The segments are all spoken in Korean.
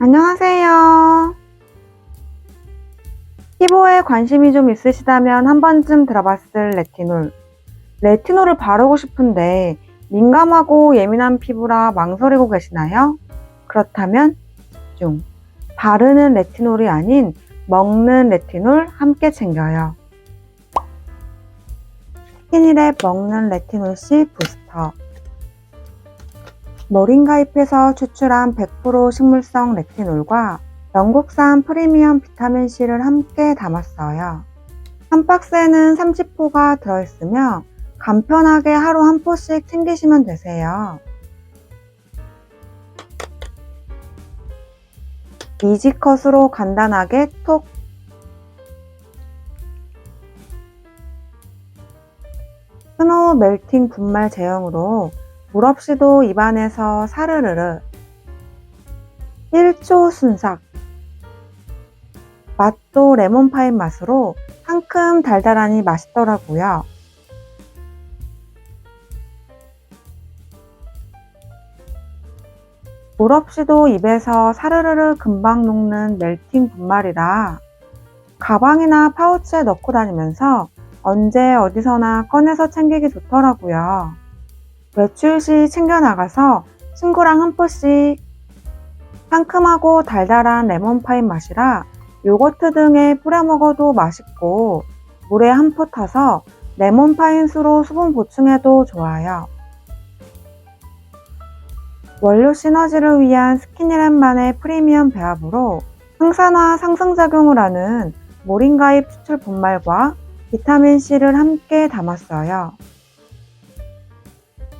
안녕하세요. 피부에 관심이 좀 있으시다면 한 번쯤 들어봤을 레티놀. 레티놀을 바르고 싶은데 민감하고 예민한 피부라 망설이고 계시나요? 그렇다면 집중. 바르는 레티놀이 아닌 먹는 레티놀 함께 챙겨요. 스키니랩 먹는 레티놀 C 부스터. 머린가잎에서 추출한 100% 식물성 레티놀과 영국산 프리미엄 비타민C를 함께 담았어요. 한 박스에는 30포가 들어있으며 간편하게 하루 한 포씩 챙기시면 되세요. 이지컷으로 간단하게 톡 스노우 멜팅 분말 제형으로 물 없이도 입안에서 사르르르 1초 순삭 맛도 레몬파인 맛으로 상큼 달달하니 맛있더라고요. 물 없이도 입에서 사르르르 금방 녹는 멜팅 분말이라 가방이나 파우치에 넣고 다니면서 언제 어디서나 꺼내서 챙기기 좋더라고요. 외출 시 챙겨나가서 친구랑 한 포씩 상큼하고 달달한 레몬파인 맛이라 요거트 등에 뿌려 먹어도 맛있고 물에 한 포 타서 레몬파인수로 수분 보충해도 좋아요. 원료 시너지를 위한 스키니랩만의 프리미엄 배합으로 항산화 상승작용을 하는 모링가잎 추출 분말과 비타민C를 함께 담았어요.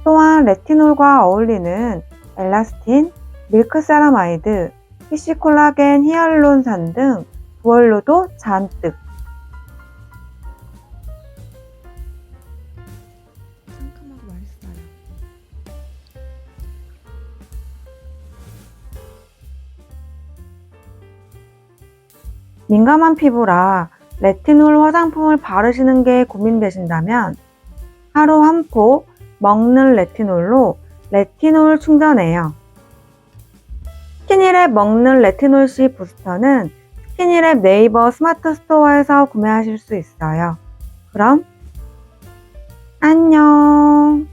또한 레티놀과 어울리는 엘라스틴, 밀크세라마이드, 피시콜라겐 히알루론산 등 부원료도 잔뜩 상큼하고 맛있어요. 민감한 피부라 레티놀 화장품을 바르시는 게 고민되신다면 하루 한 포 먹는 레티놀로 레티놀 충전해요. 스키니랩 먹는 레티놀 C 부스터는 스키니랩 네이버 스마트 스토어에서 구매하실 수 있어요. 그럼 안녕!